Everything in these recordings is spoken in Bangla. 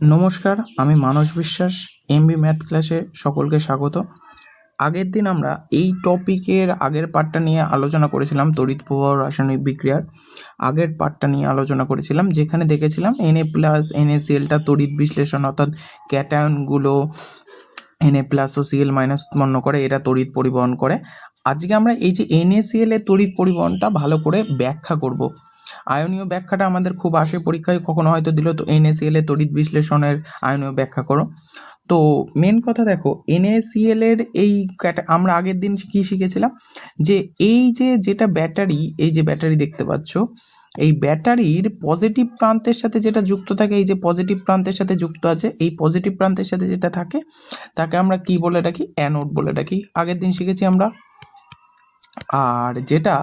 নমস্কার, আমি মানস বিশ্বাস এমবি ম্যাথ ক্লাসে সকলকে স্বাগত। আগের দিন আমরা এই টপিকের আগের পার্টটা নিয়ে আলোচনা করেছিলাম, তড়িৎ প্রবাহ রাসায়নিক বিক্রিয়ার। আগের পার্টটা নিয়ে আলোচনা করেছিলাম, যেখানে দেখেছিলাম এনএ প্লাস এনএসিএলটা তড়িৎ বিশ্লেষণ, অর্থাৎ ক্যাটায়নগুলো এনএ প্লাস ও সিএল মাইনাস উৎপন্ন করে, এটা তড়িৎ পরিবহন করে। আজকে আমরা এই যে এনএসিএল এর তড়িৎ পরিবহনটা ভালো করে ব্যাখ্যা করব। আয়নীয় ব্যাখ্যাটা আমাদের খুব আসে পরীক্ষায়, কখনো হয়তো দিল, তো এনএসিএল এর তড়িৎ বিশ্লেষণের আয়নীয় ব্যাখ্যা করো। তো মেন কথা দেখো এনএসিএল এর এই আমরা আগের দিন কি শিখেছিলাম? যে এই যে, যেটা ব্যাটারি, এই যে ব্যাটারি দেখতে পাচ্ছ, এই ব্যাটারির পজিটিভ প্রান্তের সাথে যেটা যুক্ত থাকে, এই যে পজিটিভ প্রান্তের সাথে যুক্ত আছে, এই পজিটিভ প্রান্তের সাথে যেটা থাকে, তাকে আমরা কি বলে ডাকি? অ্যানোড বলে ডাকি। আগের দিন শিখেছি আমরা। আর যেটা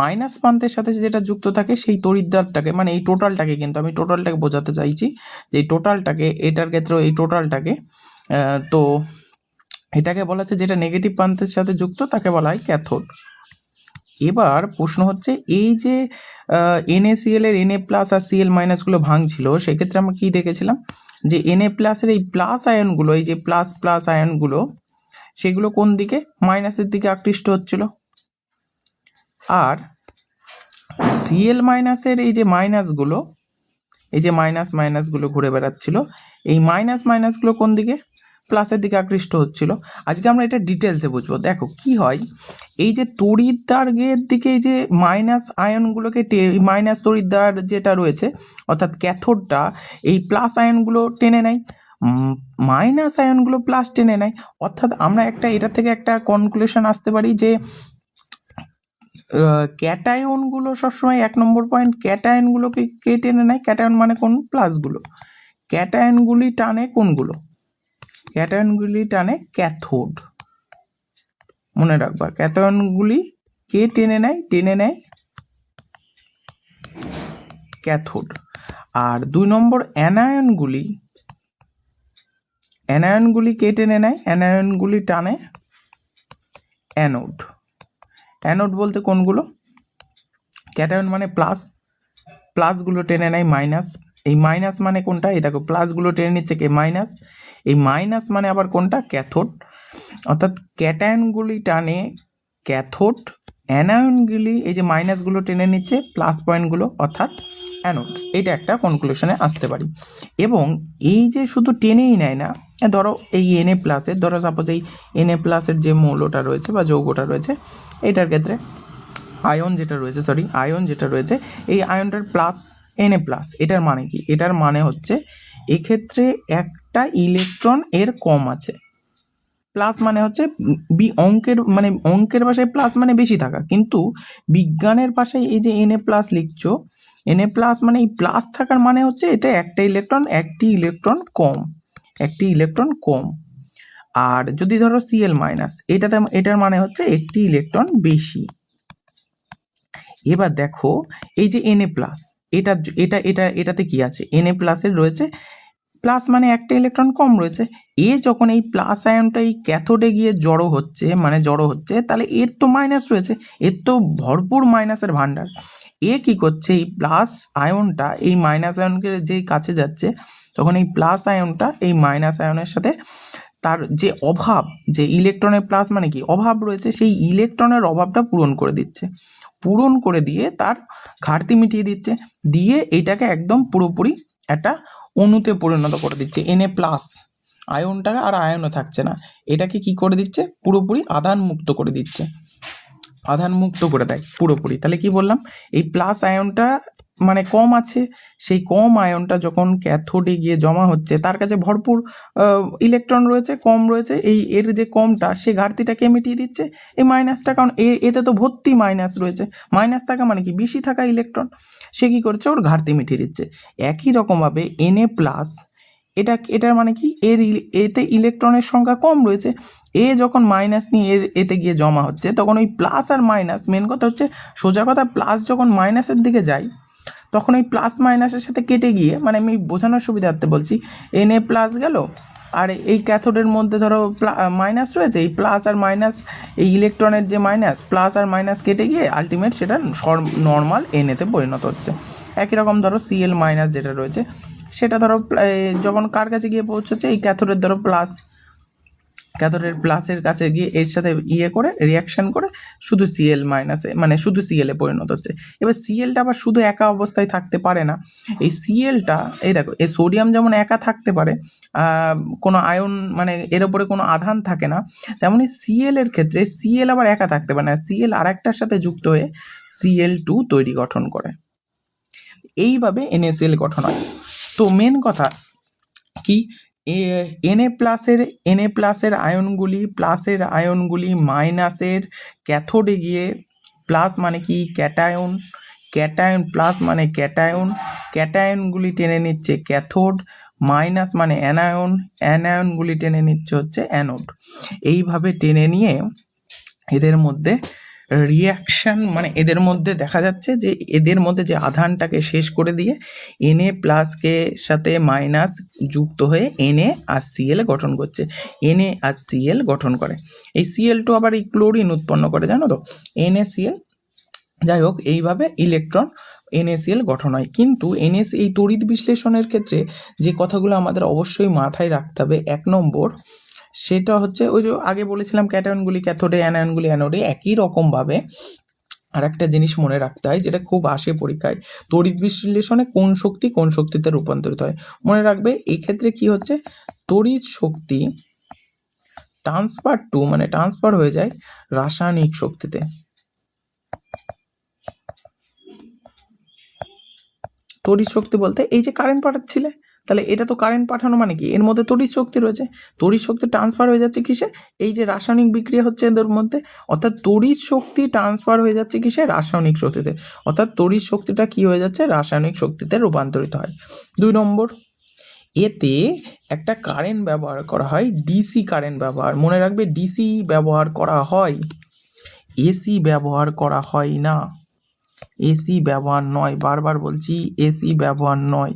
মাইনাস প্রান্তের সাথে যেটা যুক্ত থাকে সেই তড়িৎদ্বারটাকে মানে এই টোটালটাকে কিন্তু আমি টোটালটাকে বোঝাতে চাইছি যে এই টোটালটাকে এটার ক্ষেত্রেও এই টোটালটাকে তো এটাকে বলা হচ্ছে যেটা নেগেটিভ প্রান্তের সাথে যুক্ত তাকে বলা হয় ক্যাথোড এবার প্রশ্ন হচ্ছে, এই যে এন এনএসিএল এর এনএ প্লাস আর সিএল মাইনাসগুলো ভাঙছিল, সেক্ষেত্রে আমরা কী দেখেছিলাম? যে এনএ প্লাসের এই প্লাস আয়নগুলো এই যে প্লাস প্লাস আয়নগুলো সেগুলো কোন দিকে? মাইনাসের দিকে আকৃষ্ট হচ্ছিল। আর সিএল মাইনাসের এই যে মাইনাসগুলো এই যে মাইনাস মাইনাসগুলো ঘুরে বেড়াচ্ছিল, এই মাইনাস মাইনাসগুলো কোন দিকে? প্লাসের দিকে আকৃষ্ট হচ্ছিল। আজকে আমরা এটা ডিটেলসে বুঝব। দেখো, কি হয়? এই যে তড়িৎদ্বারের দিকে এই যে মাইনাস আয়নগুলোকে মাইনাস তড়িৎদ্বার যেটা রয়েছে, অর্থাৎ ক্যাথোডটা এই প্লাস আয়নগুলো টেনে নেয় মাইনাস আয়নগুলো প্লাস টেনে নেয়। অর্থাৎ আমরা একটা এটা থেকে একটা কনক্লুশন আসতে পারি যে ক্যাটায়নগুলো সবসময় এক নম্বর পয়েন্ট ক্যাটায়নগুলোকে কে টেনে নেয়? ক্যাটায়ন মানে কোন? প্লাসগুলো। ক্যাটায়নগুলি টানে কোনগুলো? ক্যাটায়নগুলি টানে ক্যাথোড। মনে রাখবা, ক্যাটায়নগুলি কে টেনে নেয়? টেনে নেয় ক্যাথোড। আর দুই নম্বর, অ্যানায়নগুলি। অ্যানায়নগুলি কে টেনে নেয়? অ্যানায়নগুলি টানে অ্যানোড। অ্যানোড বলতে কোনগুলো? ক্যাটায়ন মানে প্লাস প্লাসগুলো টেনে নেয় মাইনাস এই মাইনাস মানে কোনটা? এই দেখো প্লাসগুলো টেনে নিচ্ছে কে? মাইনাস এই মাইনাস মানে আবার কোনটা? ক্যাথোড অর্থাৎ ক্যাটায়নগুলি টানে ক্যাথোড অ্যানায়নগুলি এই যে মাইনাসগুলো টেনে নিচ্ছে প্লাস পয়েন্টগুলো অর্থাৎ অ্যানোড এটা একটা কনক্লুশনে আসতে পারি। এবং এই যে শুধু টেনেই নেয় না ধরো এই এনএ প্লাসের ধরো সাপোজ এই এনএ প্লাসের যে মৌলটা রয়েছে বা যৌগটা রয়েছে, এটার ক্ষেত্রে আয়ন যেটা রয়েছে সরি আয়ন যেটা রয়েছে, এই আয়নটার প্লাস এনএ প্লাস এটার মানে কি? এটার মানে হচ্ছে এক্ষেত্রে একটা ইলেকট্রন এর কম আছে। প্লাস মানে হচ্ছে বি অঙ্কের মানে অঙ্কের ভাষায় প্লাস মানে বেশি থাকা। কিন্তু বিজ্ঞানের ভাষায় এই যে এনএ প্লাস লিখছো এনএ প্লাস মানে এই প্লাস থাকার মানে হচ্ছে এতে একটা ইলেকট্রন একটি ইলেকট্রন কম। একটি ইলেকট্রন কম। আর যদি ধরো সিএল মাইনাস এটাতে এটার মানে হচ্ছে একটি ইলেকট্রন বেশি। এবার দেখো, এই যে এনএ প্লাস এটা এটা এটা, এটাতে কি আছে? এনএ প্লাসের রয়েছে প্লাস মানে একটা ইলেকট্রন কম রয়েছে। এ যখন এই প্লাস আয়নটা এই ক্যাথোডে গিয়ে জড়ো হচ্ছে মানে জড়ো হচ্ছে, তাহলে এর তো মাইনাস রয়েছে, এর তো ভরপুর মাইনাসের ভান্ডার এ কি করছে? এই প্লাস আয়নটা এই মাইনাস আয়নকে যে কাছে যাচ্ছে তখন এই প্লাস আয়নটা এই মাইনাস আয়নের সাথে তার যে অভাব, যে ইলেকট্রনের প্লাস মানে কি? অভাব রয়েছে, সেই ইলেকট্রনের অভাবটা পূরণ করে দিচ্ছে। পূরণ করে দিয়ে তার ঘাটতি মিটিয়ে দিচ্ছে। দিয়ে এটাকে একদম পুরোপুরি একটা অণুতে পরিণত করে দিচ্ছে। এনএ প্লাস আয়নটা আর আয়নও থাকছে না। এটাকে কি করে দিচ্ছে? পুরোপুরি আধান মুক্ত করে দিচ্ছে। আধান মুক্ত করে দেয় পুরোপুরি। তাহলে কি বললাম? এই প্লাস আয়নটা মানে কম আছে, সেই কম আয়নটা যখন ক্যাথোডে গিয়ে জমা হচ্ছে, তার কাছে ভরপুর ইলেকট্রন রয়েছে, কম রয়েছে, এই এর যে কমটা, সে ঘাটতিটাকে মিটিয়ে দিচ্ছে, এই মাইনাসটা কারণ এ, এতে তো ভর্তি মাইনাস রয়েছে। মাইনাস থাকা মানে কি? বেশি থাকা ইলেকট্রন সে কি করছে? ওর ঘাটতি মিটিয়ে দিচ্ছে। একই রকমভাবে এনএ প্লাস এটা এটার মানে কি? এর এতে ইলেকট্রনের সংখ্যা কম রয়েছে। এ যখন মাইনাস নিয়ে এর, এতে গিয়ে জমা হচ্ছে, তখন ওই প্লাস আর মাইনাস মেন কথা হচ্ছে সোজা কথা প্লাস যখন মাইনাসের দিকে যায়, তখন ওই প্লাস মাইনাসের সাথে কেটে গিয়ে মানে আমি বোঝানোর সুবিধার্থে বলছি এন এ প্লাস গেল, আর এই ক্যাথোডের মধ্যে ধরো মাইনাস রয়েছে, এই প্লাস আর মাইনাস এই ইলেকট্রনের যে মাইনাস প্লাস আর মাইনাস কেটে গিয়ে আলটিমেট সেটা নর্মাল এনএতে পরিণত হচ্ছে। একই রকম ধরো সিএল মাইনাস যেটা রয়েছে সেটা ধরো যখন কার কাছে গিয়ে পৌঁছচ্ছে, এই ক্যাথোডের ধরো প্লাস, ক্যাথোডের প্লাসের কাছে গিয়ে এর সাথে ইয়ে করে রিয়াকশন করে, শুধু সিএল মাইনাসে মানে শুধু সিএলে পরিণত হচ্ছে। এবার সিএলটা আবার শুধু একা অবস্থায় থাকতে পারে না। এই সিএলটা এই দেখো, এই সোডিয়াম যেমন একা থাকতে পারে কোনো আয়ন মানে এর ওপরে কোনো আধান থাকে না, তেমনি সিএল এর ক্ষেত্রে সিএল আবার একা থাকতে পারে না। সিএল আরেকটার সাথে যুক্ত হয়ে সিএল টু তৈরি গঠন করে। এইভাবে এনএসএল গঠন হয়। তো মেন কথা কি এনএ প্লাসের এনএ প্লাসের আয়নগুলি প্লাসের আয়নগুলি মাইনাসের ক্যাথোডে গিয়ে প্লাস মানে কি? ক্যাটায়ন ক্যাটায়ন প্লাস মানে ক্যাটায়ন ক্যাটায়নগুলি টেনে নিচ্ছে ক্যাথোড মাইনাস মানে অ্যানায়ন অ্যানায়নগুলি টেনে নিচ্ছে হচ্ছে অ্যানোড এইভাবে টেনে নিয়ে এদের মধ্যে রিয়াকশন মানে এদের মধ্যে দেখা যাচ্ছে যে, এদের মধ্যে যে আধানটাকে শেষ করে দিয়ে এনএ প্লাসকে সাথে মাইনাস যুক্ত হয়ে এনএ আর সিএল গঠন করছে। এনএ আর সিএল গঠন করে। এই সিএল টু আবার এই ক্লোরিন উৎপন্ন করে, জানো তো? এনএসিএল যাই হোক, এইভাবে ইলেকট্রন এনএসিএল গঠন হয়। কিন্তু এনএস এই তড়িৎ বিশ্লেষণের ক্ষেত্রে যে কথাগুলো আমাদের অবশ্যই মাথায় রাখতে হবে, এক নম্বর সেটা হচ্ছে ওই যে আগে বলেছিলাম ক্যাটায়নগুলি ক্যাথোডে, অ্যানায়নগুলি, অ্যানোডে একই রকমভাবে আর একটা জিনিস মনে রাখতে হয় যেটা খুব আসে পরীক্ষায়। তড়িৎ বিশ্লেষণে কোন শক্তি কোন শক্তিতে রূপান্তরিত হয়? মনে রাখবে এক্ষেত্রে কি হচ্ছে? তড়িৎ শক্তি ট্রান্সফার টু মানে ট্রান্সফার হয়ে যায় রাসায়নিক শক্তিতে। তড়িৎ শক্তি বলতে এই যে কারেন্ট পাঠাচ্ছিলে তাহলে এটা তো কারেন্ট পাঠানো মানে কি? এর মধ্যে তড়িৎ শক্তি রয়েছে। তড়িৎ শক্তি ট্রান্সফার হয়ে যাচ্ছে কিসে? এই যে রাসায়নিক বিক্রিয়া হচ্ছে এদের মধ্যে, অর্থাৎ তড়িৎ শক্তি ট্রান্সফার হয়ে যাচ্ছে কিসে? রাসায়নিক শক্তিতে। অর্থাৎ তড়িৎ শক্তিটা কি হয়ে যাচ্ছে? রাসায়নিক শক্তিতে রূপান্তরিত হয়। দুই নম্বর, এতে একটা কারেন্ট ব্যবহার করা হয় ডিসি কারেন্ট ব্যবহার। মনে রাখবে ডিসি ব্যবহার করা হয় এসি ব্যবহার করা হয় না। এসি ব্যবহার নয়, বারবার বলছি এসি ব্যবহার নয়।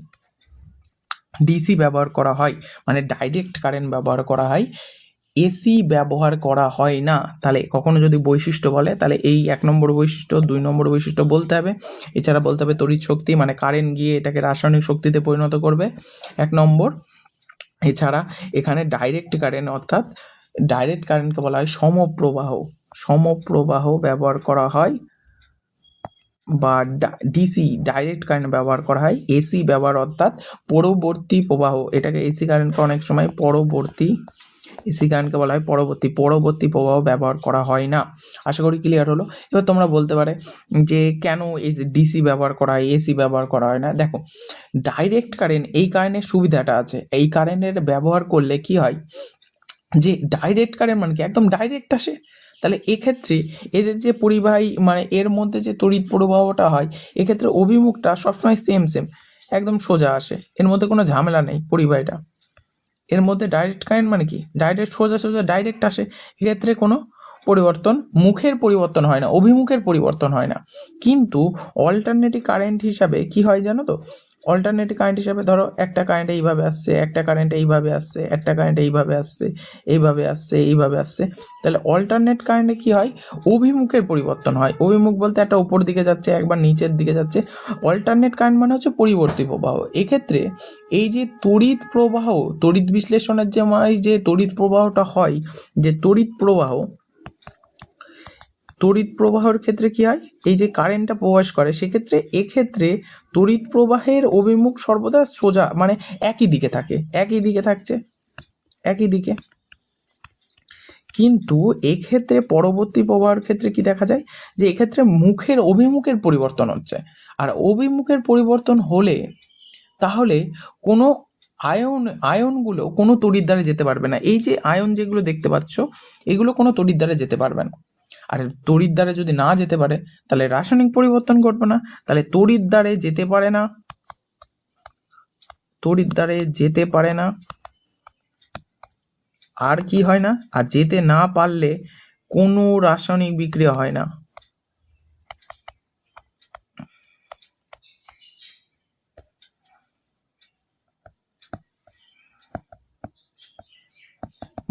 ডিসি ব্যবহার করা হয় মানে ডাইরেক্ট কারেন্ট ব্যবহার করা হয় এসি ব্যবহার করা হয় না, তাহলে কখনো যদি বৈশিষ্ট্য বলে, তাহলে এই এক নম্বর বৈশিষ্ট্য, দুই নম্বর বৈশিষ্ট্য বলতে হবে। এছাড়া বলতে হবে তড়িৎ শক্তি মানে কারেন্ট গিয়ে এটাকে রাসায়নিক শক্তিতে পরিণত করবে, এক নম্বর। এছাড়া এখানে ডাইরেক্ট কারেন্ট অর্থাৎ ডাইরেক্ট কারেন্টকে বলা হয় সমপ্রবাহ সমপ্রবাহ ব্যবহার করা হয়। বা ডিসি ডাইরেক্ট কারেন্ট ব্যবহার করা হয় এসি ব্যবহার অর্থাৎ পরবর্তী প্রবাহ, এটাকে এসি কারেন্টকে অনেক সময় পরবর্তী এসি কারেন্টকে বলা হয় পরবর্তী পরবর্তী প্রবাহ ব্যবহার করা হয় না। আশা করি ক্লিয়ার হলো। এবার তোমরা বলতে পারে যে কেন এই ডিসি ব্যবহার করা হয় এসি ব্যবহার করা হয় না? দেখো ডাইরেক্ট কারেন্ট এই কারেন্টের সুবিধাটা আছে। এই কারেন্টের ব্যবহার করলে কি হয়? যে ডাইরেক্ট কারেন্ট মানে কি? একদম ডাইরেক্ট আসে। তাহলে এক্ষেত্রে এদের যে পরিবাহী মানে এর মধ্যে যে তড়িৎ প্রবাহটা হয়, এক্ষেত্রে অভিমুখটা সবসময় সেম সেম একদম সোজা আসে। এর মধ্যে কোনো ঝামেলা নেই পরিবাহীটা। এর মধ্যে ডাইরেক্ট কারেন্ট মানে কি? ডাইরেক্ট সোজা সোজা ডাইরেক্ট আসে। এক্ষেত্রে কোনো পরিবর্তন, মুখের পরিবর্তন হয় না, অভিমুখের পরিবর্তন হয় না। কিন্তু অল্টারনেটিভ কারেন্ট হিসাবে কি হয় জানো তো? অল্টারনেটিভ কারেন্ট হিসাবে ধরো, একটা কারেন্ট এইভাবে আসছে, একটা কারেন্ট এইভাবে আসছে, একটা কারেন্ট এইভাবে আসছে এইভাবে আসছে এইভাবে আসছে। তাহলে অল্টারনেট কারেন্টে কি হয়? অভিমুখের পরিবর্তন হয়। অভিমুখ বলতে একটা উপর দিকে যাচ্ছে, একবার নিচের দিকে যাচ্ছে। অল্টারনেট কারেন্ট মানে হচ্ছে পরিবর্তী প্রবাহ। এক্ষেত্রে এই যে তড়িৎ প্রবাহ, তড়িৎ বিশ্লেষণের যে যে তড়িৎ প্রবাহটা হয়, যে তড়িৎ প্রবাহ, তড়িৎ প্রবাহের ক্ষেত্রে কি হয়? এই যে কারেন্টটা প্রবেশ করে, সেক্ষেত্রে এক্ষেত্রে তড়িৎ প্রবাহের অভিমুখ সর্বদা সোজা মানে একই দিকে থাকে, একই দিকে থাকছে, একই দিকে। কিন্তু এক্ষেত্রে পরবর্তী প্রবাহের ক্ষেত্রে কি দেখা যায়? যে এক্ষেত্রে মুখের অভিমুখের পরিবর্তন হচ্ছে। আর অভিমুখের পরিবর্তন হলে তাহলে কোনো আয়ন, আয়নগুলো কোনো তড়িৎ দ্বারা যেতে পারবে না। এই যে আয়ন যেগুলো দেখতে পাচ্ছ, এগুলো কোনো তড়িৎ দ্বারা যেতে পারবে না। আর তড়িৎ দ্বারে যদি না যেতে পারে, তাহলে রাসায়নিক পরিবর্তন ঘটবে না। তাহলে তড়িৎ দ্বারে যেতে পারে না। তড়িৎ দ্বারে যেতে পারে না। আর কি হয় না? আর যেতে না পারলে কোনো রাসায়নিক বিক্রিয়া হয় না।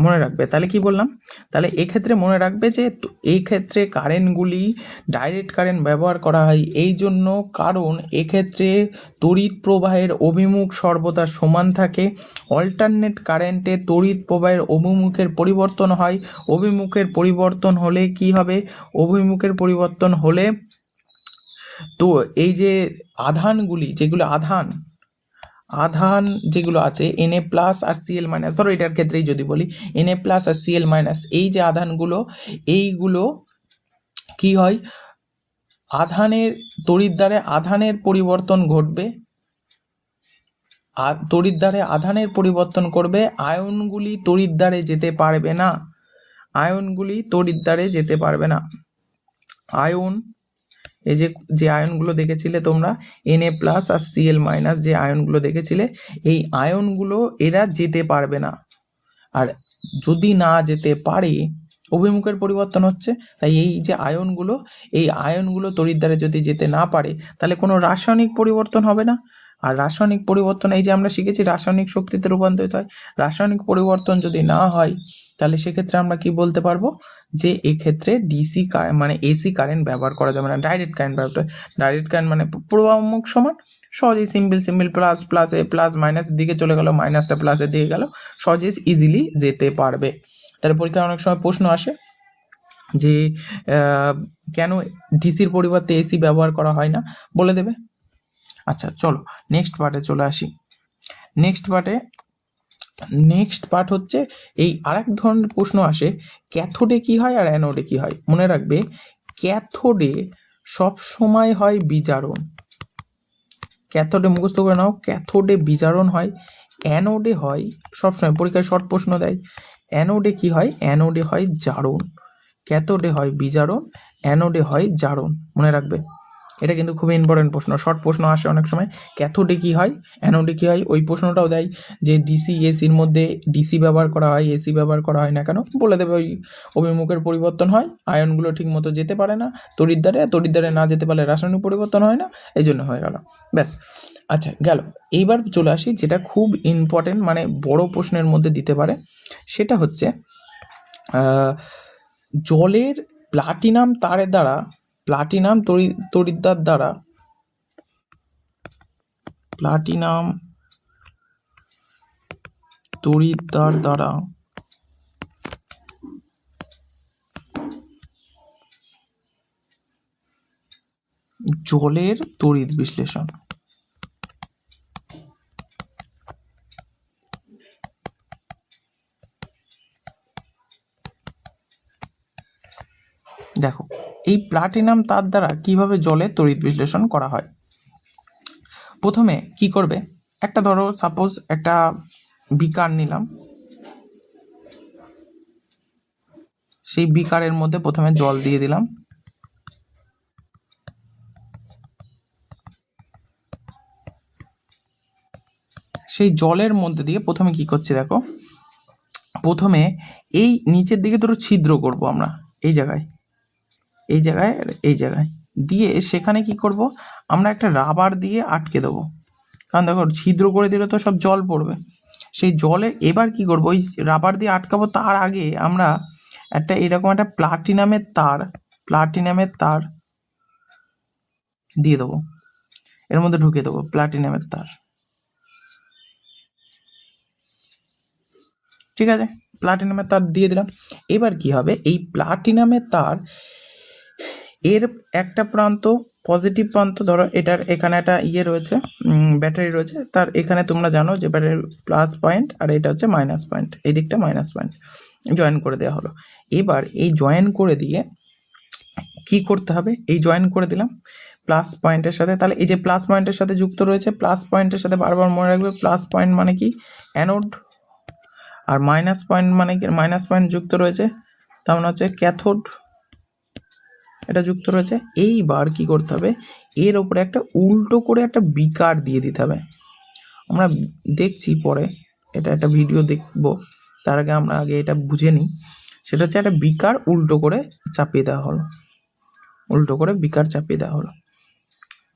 মনে রাখবে। তাহলে কি বললাম? তাহলে এক্ষেত্রে মনে রাখবে যে এই ক্ষেত্রে কারেন্টগুলি ডাইরেক্ট কারেন্ট ব্যবহার করা হয়। এই জন্য কারণ এক্ষেত্রে তড়িৎ প্রবাহের অভিমুখ সর্বদা সমান থাকে। অল্টারনেট কারেন্টে তড়িৎ প্রবাহের অভিমুখের পরিবর্তন হয়। অভিমুখের পরিবর্তন হলে কি হবে? অভিমুখের পরিবর্তন হলে তো এই যে আধানগুলি, যেগুলো আধান আধান যেগুলো আছে এন এ প্লাস আর সিএল মাইনাস ধরো এটার ক্ষেত্রেই যদি বলি এন এ প্লাস আর সিএল মাইনাস এই যে আধানগুলো, এইগুলো কি হয়? আধানের তড়িৎদ্বারে আধানের পরিবর্তন ঘটবে তড়িৎদ্বারে আধানের পরিবর্তন করবে, আয়নগুলি তড়িৎদ্বারে যেতে পারবে না, আয়নগুলি তড়িৎদ্বারে যেতে পারবে না। আয়ন এই যে যে আয়নগুলো দেখেছিলে তোমরা এন এ প্লাস আর সিএল মাইনাস যে আয়নগুলো দেখেছিলে, এই আয়নগুলো এরা যেতে পারবে না। আর যদি না যেতে পারে, অভিমুখের পরিবর্তন হচ্ছে, তাই এই যে আয়নগুলো, এই আয়নগুলো তড়িৎদ্বারে যদি যেতে না পারে, তাহলে কোনো রাসায়নিক পরিবর্তন হবে না। আর রাসায়নিক পরিবর্তন, এই যে আমরা শিখেছি, রাসায়নিক শক্তিতে রূপান্তরিত হয়। রাসায়নিক পরিবর্তন যদি না হয় তাহলে সেক্ষেত্রে আমরা কি বলতে পারব? যে এক্ষেত্রে ডিসি মানে এসি কারেন্ট ব্যবহার করা যাবে না। ডাইরেক্ট কারেন্ট ব্যবহার ডাইরেক্ট কারেন্ট মানে প্রবাহমুখ সমান, সহজেই সিম্পল সিম্পল প্লাস প্লাস এ প্লাস মাইনাসের দিকে চলে গেল মাইনাসটা প্লাসের দিকে গেল সহজে ইজিলি যেতে পারবে। তাহলে পরীক্ষায় অনেক সময় প্রশ্ন আসে যে কেন ডিসির পরিবর্তে এসি ব্যবহার করা হয় না? বলে দেবে। আচ্ছা চলো নেক্সট পার্টে চলে আসি। নেক্সট পার্টে নেক্সট পার্ট হচ্ছে এই আরেক ধরনের প্রশ্ন আসে ক্যাথোডে কি হয় আর অ্যানোডে কি হয়? মনে রাখবে ক্যাথোডে সব সময় হয় বিজারণ। ক্যাথোডে মুখস্থ করে নাও ক্যাথোডে বিজারণ হয় অ্যানোডে হয় সবসময় পরীক্ষায় শর্ট প্রশ্ন দেয়। অ্যানোডে কি হয়? অ্যানোডে হয় জারণ। ক্যাথোডে হয় বিজারণ অ্যানোডে হয় জারণ। মনে রাখবে। এটা কিন্তু খুবই ইম্পর্টেন্ট প্রশ্ন। শর্ট প্রশ্ন আসে অনেক সময় ক্যাথোডে কি হয়? অ্যানোডে কি হয়? ওই প্রশ্নটাও দেয় যে ডিসি এসির মধ্যে ডিসি ব্যবহার করা হয় এসি ব্যবহার করা হয় না কেন? বলে দেবে ওই অভিমুখের পরিবর্তন হয় আয়নগুলো ঠিক মতো যেতে পারে না তড়িৎদ্বারে তড়িৎদ্বারে না যেতে পারলে রাসায়নিক পরিবর্তন হয় না, এই জন্য হয়ে গেল। ব্যাস। আচ্ছা গেল। এইবার চলে আসি যেটা খুব ইম্পর্টেন্ট মানে বড় প্রশ্নের মধ্যে দিতে পারে। সেটা হচ্ছে জলের প্লাটিনাম তারের দ্বারা প্লাটিনাম তড়ি- তড়িৎদ্বার দ্বারা। প্লাটিনাম তড়িৎদ্বার দ্বারা। জলের তড়িৎ বিশ্লেষণ দেখো এই প্লাটিনাম তার দ্বারা কীভাবে জলে তড়িৎ বিশ্লেষণ করা হয়? প্রথমে কি করবে? একটা ধরো সাপোজ একটা বিকার নিলাম। সেই বিকারের মধ্যে প্রথমে জল দিয়ে দিলাম। সেই জলের মধ্যে দিয়ে প্রথমে কি করছি দেখো? প্রথমে এই নিচের দিকে ধরো ছিদ্র করব আমরা, এই জায়গায়। এই জায়গায় এই জায়গায়। দিয়ে সেখানে কি করব? আমরা একটা রাবার দিয়ে আটকে দেবো। কারণ দেখো, ছিদ্র করে দিলে তো সব জল পড়বে। সেই জলে এবার কি করব? ওই রাবার দিয়ে আটকাবো তার আগে আমরা একটা এরকম একটা প্লাটিনামের তার প্লাটিনামের তার দিয়ে দেবো। এর মধ্যে ঢুকে দেবো প্লাটিনামের তার। ঠিক আছে? প্লাটিনামের তার দিয়ে দিলাম। এবার কি হবে? এই প্লাটিনামের তার এর একটা প্রান্ত পজিটিভ প্রান্ত, ধরো এটার এখানে একটা ইয়ে রয়েছে ব্যাটারি রয়েছে, তার এখানে তোমরা জানো যে ব্যাটারির প্লাস পয়েন্ট আর এটা হচ্ছে মাইনাস পয়েন্ট এই দিকটা মাইনাস পয়েন্ট জয়েন করে দেওয়া হলো। এবার এই জয়েন করে দিয়ে কি করতে হবে? এই জয়েন করে দিলাম প্লাস পয়েন্টের সাথে, তাহলে এই যে প্লাস পয়েন্টের সাথে যুক্ত রয়েছে প্লাস পয়েন্টের সাথে বারবার মনে রাখবে প্লাস পয়েন্ট মানে কি? অ্যানোড আর মাইনাস পয়েন্ট মানে কি? মাইনাস পয়েন্ট যুক্ত রয়েছে, তার মানে হচ্ছে ক্যাথোড এটা যুক্ত রয়েছে। এইবার কি করতে হবে? এর ওপরে একটা উল্টো করে একটা বিকার দিয়ে দিতে হবে। আমরা দেখছি পরে, এটা একটা ভিডিও দেখব। তার আগে আমরা আগে এটা বুঝে নিই। সেটা হচ্ছে একটা বিকার উল্টো করে চাপিয়ে দেওয়া হলো। উল্টো করে বিকার চাপিয়ে দেওয়া হলো।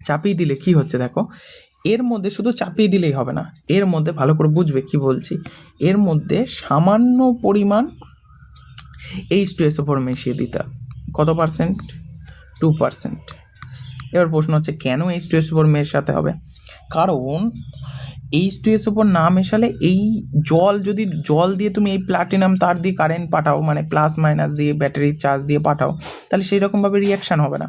চাপিয়ে দিলে কি হচ্ছে দেখো? এর মধ্যে শুধু চাপিয়ে দিলেই হবে না। এর মধ্যে ভালো করে বুঝবে কি বলছি? এর মধ্যে সামান্য পরিমাণ এইচ টু এসও ফোর মিশিয়ে দিতে হবে। কত পার্সেন্ট? Two percent. এবার প্রশ্ন হচ্ছে, কেন এইচ টু এসও ফোর মেশাতে হবে? কারণ এইচ টু এসও ফোর না মেশালে এই জল যদি, জল দিয়ে তুমি এই প্লাটিনাম তার দিয়ে কারেন্ট পাঠাও মানে প্লাস মাইনাস দিয়ে ব্যাটারির চার্জ দিয়ে পাঠাও, তাহলে সেই রকমভাবে রিয়াকশান হবে না।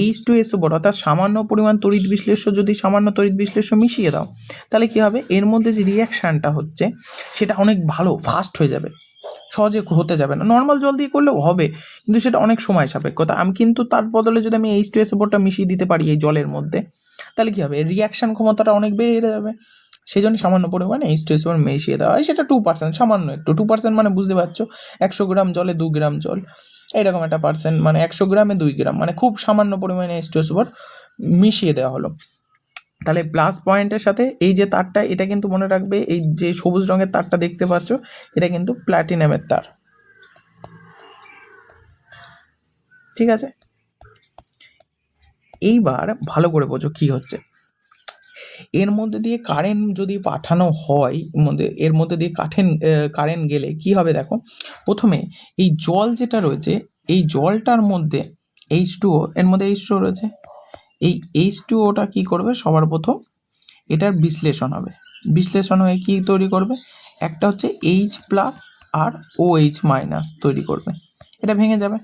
এইচ টু এসও ফোর অর্থাৎ সামান্য পরিমাণ তড়িৎ বিশ্লেষ্য যদি সামান্য তড়িৎ বিশ্লেষ্য মিশিয়ে দাও, তাহলে কী হবে? এর মধ্যে যে রিয়াকশানটা হচ্ছে, সেটা অনেক ভালো ফাস্ট হয়ে যাবে। সহজে হতে যাবে না। নর্মাল জল দিয়ে করলেও হবে, কিন্তু সেটা অনেক সময় সাপেক্ষ তা আমি কিন্তু তার বদলে যদি আমি এইচ টু এস ফোরটা মিশিয়ে দিতে পারি এই জলের মধ্যে, তাহলে কী হবে? রিয়াকশান ক্ষমতাটা অনেক বেড়ে যাবে। সেই জন্য সামান্য পরিমাণে এইচ টু এস ফোর মিশিয়ে দেওয়া হয়। সেটা টু পার্সেন্ট সামান্য একটু। টু পার্সেন্ট মানে বুঝতে পারছ? একশো গ্রাম জলে দু গ্রাম জল। এইরকম একটা পার্সেন্ট মানে একশো গ্রামে দুই গ্রাম। মানে খুব সামান্য পরিমাণে এইচ টু এস ফোর মিশিয়ে দেওয়া হলো। তাহলে প্লাস পয়েন্টের সাথে এই যে তারটা, এটা কিন্তু মনে রাখবে, এই যে সবুজ রঙের তারটা দেখতে পাচ্ছ, এটা কিন্তু প্ল্যাটিনামের তার। ঠিক আছে? এইবার ভালো করে বোঝো কি হচ্ছে। এর মধ্যে দিয়ে কারেন্ট যদি পাঠানো হয় মধ্যে, এর মধ্যে দিয়ে কাঠেন কারেন্ট গেলে কি হবে দেখো? প্রথমে এই জল যেটা রয়েছে, এই জলটার মধ্যে এইচ টু এর মধ্যে এইচ টু রয়েছে? এই এইচ টু ওটা কী করবে? সবার প্রথম এটার বিশ্লেষণ হবে। বিশ্লেষণ হয়ে কী তৈরি করবে? একটা হচ্ছে এইচ প্লাস আর ও এইচ মাইনাস তৈরি করবে। এটা ভেঙে যাবে।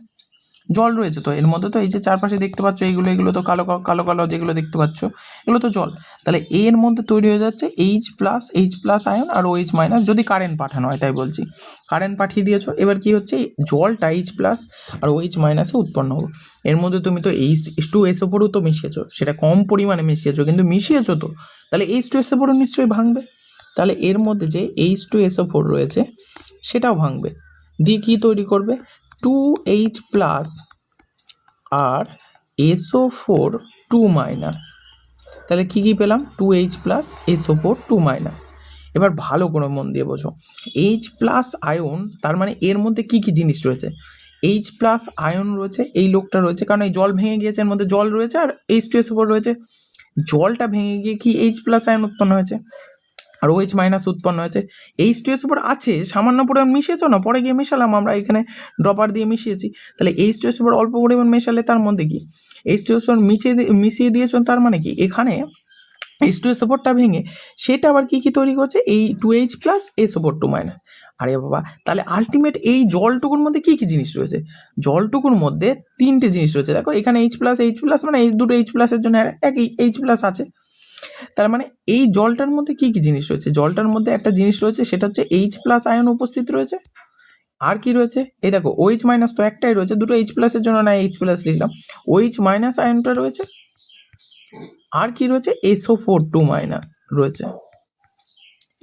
জল রয়েছে তো, এর মধ্যে তো এই যে চারপাশে দেখতে পাচ্ছ, এইগুলো, এগুলো তো কালো কালো কালো যেগুলো দেখতে পাচ্ছ, এগুলো তো জল। তাহলে এর মধ্যে তৈরি হয়ে যাচ্ছে H plus H plus ion আর ও এইচ মাইনাস যদি কারেন্ট পাঠানো হয়, তাই বলছি। কারেন্ট পাঠিয়ে দিয়েছ। এবার কি হচ্ছে? জলটা এইচ প্লাস আর ও এইচ মাইনাসে উৎপন্ন হবে এর মধ্যে তুমি তো এইচ টু এস ওপরও তো মিশিয়েছো। সেটা কম পরিমাণে মিশিয়েছো, কিন্তু মিশিয়েছো তো। তাহলে এইচ টু এস ওপরও নিশ্চয়ই ভাঙবে। তাহলে এর মধ্যে যে এইচ টু এস ফোর রয়েছে, সেটাও ভাঙবে। দিয়ে কী তৈরি করবে? টু এইচ প্লাস আর এসও ফোর টু মাইনাস তাহলে কী কী পেলাম? Two H plus SO four two minus এবার ভালো করে মন দিয়ে বোঝো। এইচ প্লাস আয়ন তার মানে এর মধ্যে কি কি জিনিস রয়েছে? এইচ প্লাস আয়ন রয়েছে, এই লোকটা রয়েছে, কারণ এই জল ভেঙে গিয়েছে, এর মধ্যে জল রয়েছে আর এইচ টু এস রয়েছে। জলটা ভেঙে গিয়ে কি এইচ প্লাস আয়ন উৎপন্ন হয়েছে? আর ওএইচ মাইনাস উৎপন্ন হয়েছে। এইচ টু এস উপর আছে, সামান্য পরিমাণ মিশিয়েছো না? পরে গিয়ে মেশালাম, আমরা এখানে ড্রপার দিয়ে মিশিয়েছি। তাহলে এইচ টু এস উপর অল্প পরিমাণ মেশালে তার মধ্যে কি? এইচ টু এস উপর মিশিয়ে মিশিয়ে দিয়েছ, তার মানে কি? এখানে এইচ টু এস ওপরটা ভেঙে সেটা আবার কী কী তৈরি করছে? এই টু এইচ প্লাস এস ওপর টু মাইনাস আরে বাবা, তাহলে আলটিমেট এই জলটুকুর মধ্যে কী কী জিনিস রয়েছে? জলটুকুর মধ্যে তিনটে জিনিস রয়েছে। দেখো, এখানে এইচ প্লাস এইচ প্লাস মানে এই দুটো এইচ প্লাসের জন্য এক এইচ প্লাস আছে। তার মানে এই জলটার মধ্যে কী কী জিনিস রয়েছে? জলটার মধ্যে একটা জিনিস রয়েছে, সেটা হচ্ছে এইচ প্লাস আয়ন উপস্থিত রয়েছে। আর কি রয়েছে? এই দেখো ওইচ মাইনাস তো একটাই রয়েছে, দুটো এইচ প্লাসের জন্য না এইচ প্লাস লিখলাম। ওইচ মাইনাস আয়নটা রয়েছে আর কি রয়েছে? এসও ফোর টু মাইনাস রয়েছে।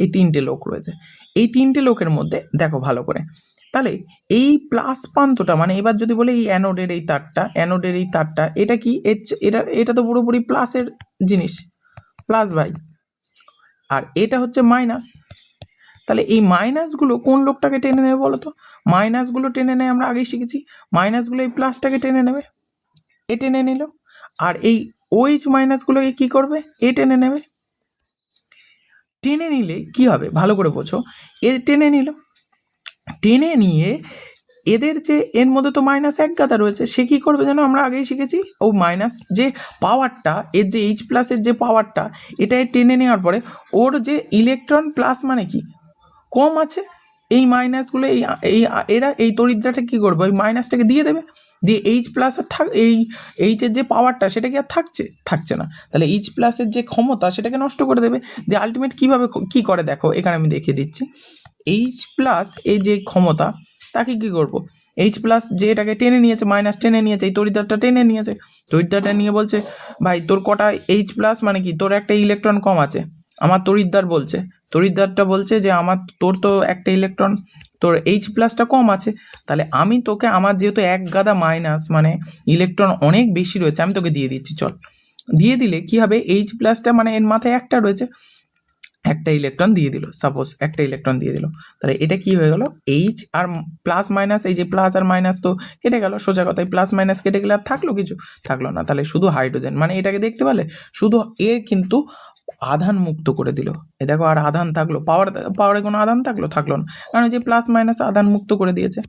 এই তিনটে লোক রয়েছে। এই তিনটে লোকের মধ্যে, দেখো ভালো করে, তাহলে এই প্লাস প্রান্তটা মানে এবার যদি বলে এই অ্যানোডের এই তারটা, অ্যানোডের এই তারটা, এটা কি? এটা এটা তো পুরোপুরি প্লাসের জিনিস, প্লাস বাই আর এটা হচ্ছে মাইনাস। তাহলে এই মাইনাসগুলো কোন লোকটাকে টেনে নেবে বলো তো? মাইনাসগুলো টেনে নেয় আমরা আগেই শিখেছি। মাইনাসগুলো এই প্লাসটাকে টেনে নেবে। এ টেনে নিল। আর এই ওইচ মাইনাসগুলোকে কি করবে? এ টেনে নেবে। টেনে নিলে কি হবে? ভালো করে বোঝো। এ টেনে নিল। টেনে নিয়ে এদের যে এর মধ্যে তো মাইনাস এক গাদা রয়েছে, সে কি করবে যেন আমরা আগেই শিখেছি? ও মাইনাস যে পাওয়ারটা এর যে এইচ প্লাসের যে পাওয়ারটা এটা টেনে নেওয়ার পরে ওর যে ইলেকট্রন প্লাস মানে কি? কম আছে। এই মাইনাসগুলো এই এই, এরা এই তরিদ্রাটা কী করবে? ওই মাইনাসটাকে দিয়ে দেবে। দিয়ে এইচ প্লাস আর থাক, এই এইচের যে পাওয়ারটা সেটা কি আর থাকছে থাকছে না। তাহলে এইচ প্লাসের যে ক্ষমতা সেটাকে নষ্ট করে দেবে। দিয়ে আলটিমেট কীভাবে কী করে দেখো, এখানে আমি দেখিয়ে দিচ্ছি। এইচ প্লাস এই যে ক্ষমতা, তাকে কী করব? এইচ প্লাস যে এটাকে টেনে নিয়েছে মাইনাস টেনে নিয়েছে, এই তরিদ্রারটা টেনে নিয়েছে। তরিদ্রারটা নিয়ে বলছে, ভাই, তোর কটা এইচ প্লাস মানে কি? তোর একটা ইলেকট্রন কম আছে। আমার তরিদ্দার বলছে। তরিদ্দারটা বলছে যে, আমার, তোর তো একটা ইলেকট্রন তোর এইচ প্লাসটা কম আছে, তাহলে আমি তোকে আমার যেহেতু এক গাদা মাইনাস মানে ইলেকট্রন অনেক বেশি রয়েছে, আমি তোকে দিয়ে দিচ্ছি, চল। দিয়ে দিলে কি হবে? এইচ প্লাসটা মানে এর মাথায় একটা রয়েছে, একটা ইলেকট্রন দিয়ে দিল সাপোজ একটা ইলেকট্রন দিয়ে দিল। তাহলে এটা কি হয়ে গেল? এইচ আর প্লাস মাইনাস এই যে প্লাস আর মাইনাস তো কেটে গেল, সোজা কথায় প্লাস মাইনাস কেটে গেলে আর থাকল কিছু? থাকল না, তাহলে শুধু হাইড্রোজেন মানে এটাকে দেখতে পেলে? শুধু এর কিন্তু আধান মুক্ত করে দিল। এ দেখো আর আধান থাকল পাওয়ার পাওয়ারে কোনো আধান থাকল? থাকল না। কারণ যে প্লাস মাইনাস আধান মুক্ত করে দিয়েছে।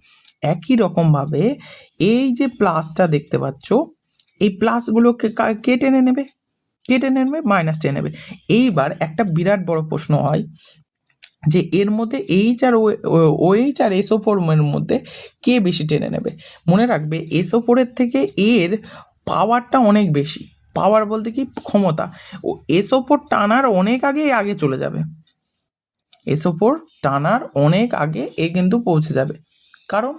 একই রকমভাবে এই যে প্লাসটা দেখতে পাচ্ছ, এই প্লাসগুলোকে কা- টেনে নেবে? কে টেনে নেবে? মাইনাস টেনে নেবে। এইবার একটা বিরাট বড় প্রশ্ন হয় যে এর মধ্যে এইচ আর ওএইচ আর এসও ফোর এর মধ্যে কে বেশি টেনে নেবে? মনে রাখবে এসও ফোরের থেকে এর পাওয়ারটা অনেক বেশি। পাওয়ার বলতে কি? ক্ষমতা। ও এসও ফোর টানার অনেক আগে আগে চলে যাবে। এসও ফোর টানার অনেক আগে এ কিন্তু পৌঁছে যাবে। কারণ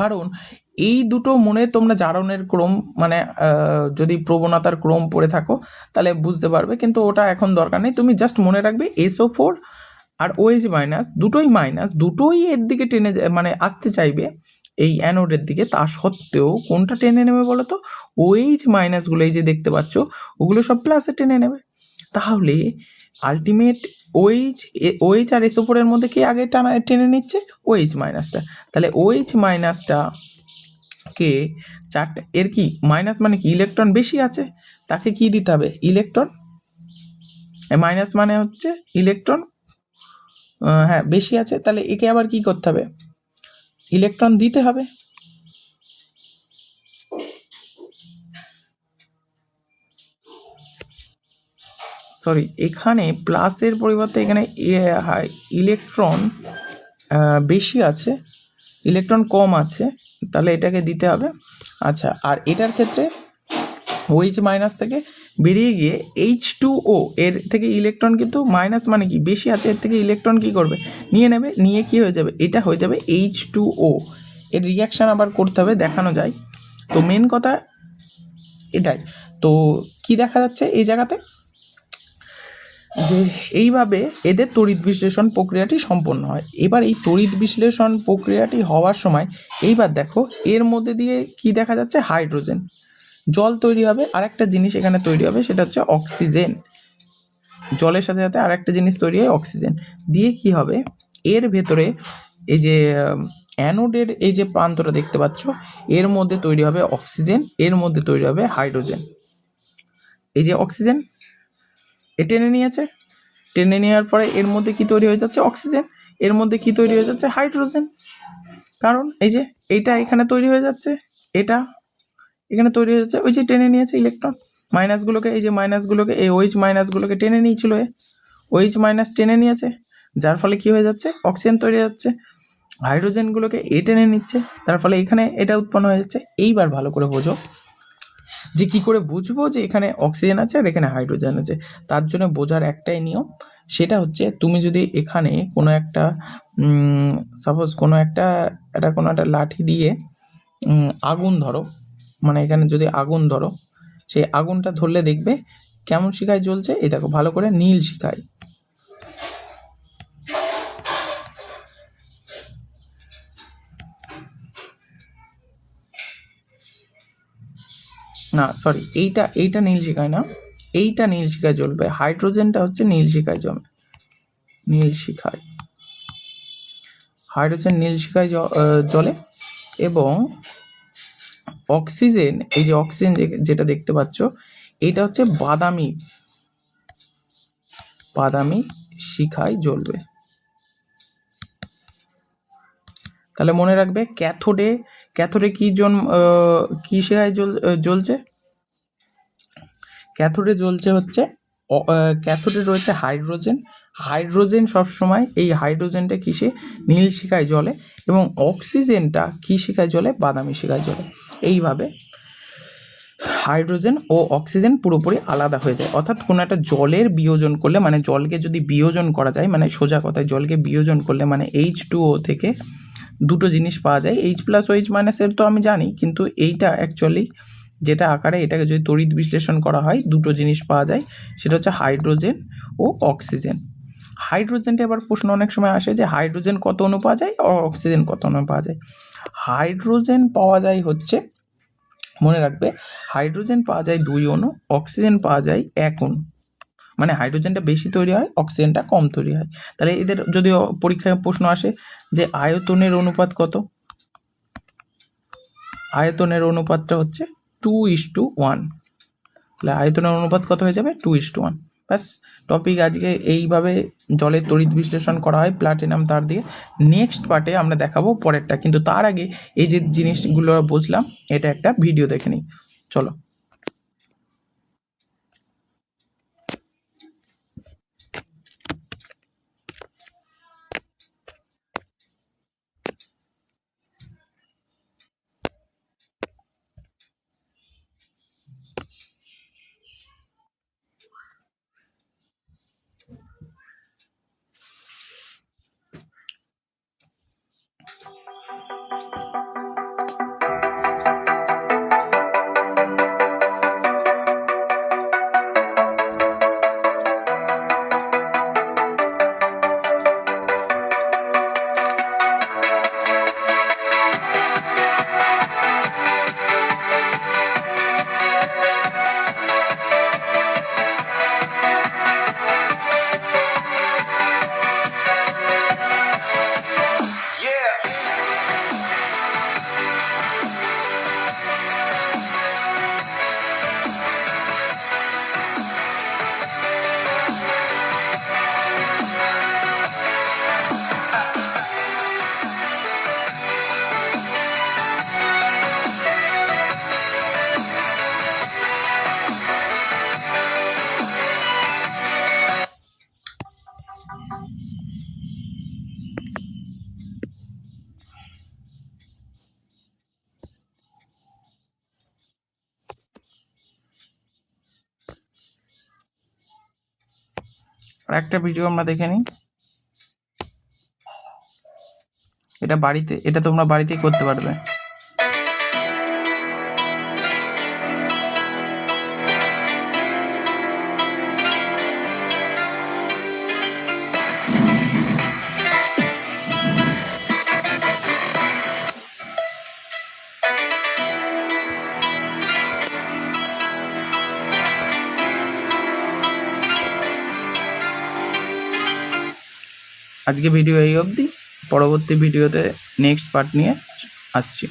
কারণ এই দুটো মনে তোমরা জারণের ক্রম মানে যদি প্রবণতার ক্রম পড়ে থাকো, তাহলে বুঝতে পারবে। কিন্তু ওটা এখন দরকার নেই। তুমি জাস্ট মনে রাখবে এসও ফোর আর ওএইচ মাইনাস দুটোই মাইনাস দুটোই এর দিকে টেনে মানে আসতে চাইবে এই অ্যানোডের দিকে। তা সত্ত্বেও কোনটা টেনে নেবে বলো তো ওএইচ মাইনাসগুলো এই যে দেখতে পাচ্ছ, ওগুলো সব প্লাসে টেনে নেবে। তাহলে আলটিমেট ওএইচ ওএইচ আর এসও ফোরের মধ্যে কি আগে টানা, টেনে নিচ্ছে? ওএইচ মাইনাসটা তাহলে ওএইচ মাইনাসটা কে চারটে এর কি? মাইনাস মানে কি? ইলেকট্রন বেশি আছে, তাকে কি দিতে হবে? ইলেকট্রন মাইনাস মানে হচ্ছে ইলেকট্রন হ্যাঁ বেশি আছে, তাহলে একে আবার কি করতে হবে? ইলেকট্রন দিতে হবে। সরি এখানে প্লাসের পরিবর্তে এখানে ইলেকট্রন বেশি আছে ইলেকট্রন কম আছে, তাহলে এটাকে দিতে হবে। আচ্ছা আর এটার ক্ষেত্রে ওইচ মাইনাস থেকে বেরিয়ে গিয়ে এইচ টু ও এর থেকে ইলেকট্রন কিন্তু মাইনাস মানে কি? বেশি আছে, এর থেকে ইলেকট্রন কি করবে? নিয়ে নেবে, নিয়ে কি হয়ে যাবে? এটা হয়ে যাবে এইচ টু ও এর রিয়াকশান আবার করতে হবে, দেখানো যায়। তো মেন কথা এটাই। তো কি দেখা যাচ্ছে এই জায়গাতে? যে এইভাবে এদের তড়িৎ বিশ্লেষণ প্রক্রিয়াটি সম্পন্ন হয়। এবার এই তড়িৎ বিশ্লেষণ প্রক্রিয়াটি হওয়ার সময় এইবার দেখো এর মধ্যে দিয়ে কি দেখা যাচ্ছে? হাইড্রোজেন। জল তৈরি হবে আর একটা জিনিস এখানে তৈরি হবে, সেটা হচ্ছে অক্সিজেন। জলের সাথে সাথে আর একটা জিনিস তৈরি হয়, অক্সিজেন। দিয়ে কি হবে? এর ভেতরে এই যে অ্যানোডের এই যে প্রান্তটা দেখতে পাচ্ছ, এর মধ্যে তৈরি হবে অক্সিজেন, এর মধ্যে তৈরি হবে হাইড্রোজেন। এই যে অক্সিজেন এ টেনে নিয়েছে। টেনে নেওয়ার পরে এর মধ্যে কি তৈরি হয়ে যাচ্ছে? অক্সিজেন। এর মধ্যে কি তৈরি হয়ে যাচ্ছে? হাইড্রোজেন। কারণ এই যে এইটা এখানে তৈরি হয়ে যাচ্ছে, এটা এখানে তৈরি হয়ে যাচ্ছে, ওই যে টেনে নিয়েছে ইলেকট্রন। মাইনাসগুলোকে এই যে মাইনাসগুলোকে এই ওইচ মাইনাসগুলোকে টেনে নিয়েছিল এ। ওইচ মাইনাস টেনে নিয়েছে, যার ফলে কি হয়ে যাচ্ছে? অক্সিজেন তৈরি হয়ে যাচ্ছে। হাইড্রোজেনগুলোকে এ টেনে নিচ্ছে, তার ফলে এখানে এটা উৎপন্ন হয়ে যাচ্ছে। এইবার ভালো করে বোঝো। যে কি করে বুঝব যে এখানে অক্সিজেন আছে আর এখানে হাইড্রোজেন আছে? তার জন্য বোঝার একটাই নিয়ম, সেটা হচ্ছে তুমি যদি এখানে কোনো একটা সাপোজ কোনো একটা একটা কোনো একটা লাঠি দিয়ে আগুন ধরো মানে এখানে যদি আগুন ধরো, সেই আগুনটা ধরলে দেখবে কেমন শিখায় জ্বলছে? এই দেখো, ভালো করে নীল শিখায়। না সরি এইটা এইটা নীল শিখায় না। এইটা নীল শিখায় জ্বলবে। হাইড্রোজেনটা হচ্ছে নীল শিখায় জমে নীল শিখায়। হাইড্রোজেন নীল শিখায় জ- আহ, জ্বলে এবং অক্সিজেন এই যে অক্সিজেন যেটা দেখতে পাচ্ছ এটা হচ্ছে বাদামি বাদামি শিখায় জ্বলবে। তাহলে মনে রাখবে ক্যাথোডে ক্যাথোডে কি জন আহ, কি শিখায় জ্বল- আহ, জ্বলছে? ক্যাথোডে জ্বলছে হচ্ছে ক্যাথোডে রয়েছে হাইড্রোজেন। হাইড্রোজেন সবসময় এই হাইড্রোজেনটা কিসে? নীল শিখায় জ্বলে এবং অক্সিজেনটা কি শিখায় জ্বলে বাদামি শিখায় জ্বলে এইভাবে হাইড্রোজেন ও অক্সিজেন পুরোপুরি আলাদা হয়ে যায়। অর্থাৎ কোনো একটা জলের বিয়োজন করলে মানে জলকে যদি বিয়োজন করা যায় মানে সোজা কথায় জলকে বিয়োজন করলে মানে এইচ টু ও থেকে দুটো জিনিস পাওয়া যায়। এইচ প্লাস ও এইচ মাইনাসের তো আমি জানি, কিন্তু এইটা অ্যাকচুয়ালি যেটা আকারে এটাকে যদি তড়িৎ বিশ্লেষণ করা হয়, দুটো জিনিস পাওয়া যায়, সেটা হচ্ছে হাইড্রোজেন ও অক্সিজেন হাইড্রোজেনটা এবার প্রশ্ন অনেক সময় আসে যে হাইড্রোজেন কত অণু পাওয়া যায় আর অক্সিজেন কত অণু পাওয়া যায়। হাইড্রোজেন পাওয়া যায় হচ্ছে, মনে রাখবে হাইড্রোজেন পাওয়া যায় দুই অণু অক্সিজেন পাওয়া যায় এক অণু মানে হাইড্রোজেনটা বেশি তৈরি হয়, অক্সিজেনটা কম তৈরি হয়। তাহলে এদের যদি পরীক্ষায় প্রশ্ন আসে যে আয়তনের অনুপাত কত? আয়তনের অনুপাতটা হচ্ছে টু ইস টু ওয়ান তাহলে আয়তনের অনুপাত কত হয়ে যাবে? টু ইস টু ওয়ান ব্যাস টপিক আজকে এইভাবে জলের তড়িৎ বিশ্লেষণ করা হয় প্লাটিনাম তার দিয়ে। নেক্সট পার্টে আমরা দেখাবো পরেরটা। কিন্তু তার আগে এই যে জিনিসগুলো বুঝলাম এটা একটা ভিডিও দেখে নিই। চলো। আর একটা ভিডিও আমরা দেখে নিই। এটা বাড়িতে এটা তোমরা বাড়িতেই করতে পারবে। আজকে ভিডিও এই অবধি। পরবর্তী ভিডিওতে নেক্সট পার্ট নিয়ে আসছি।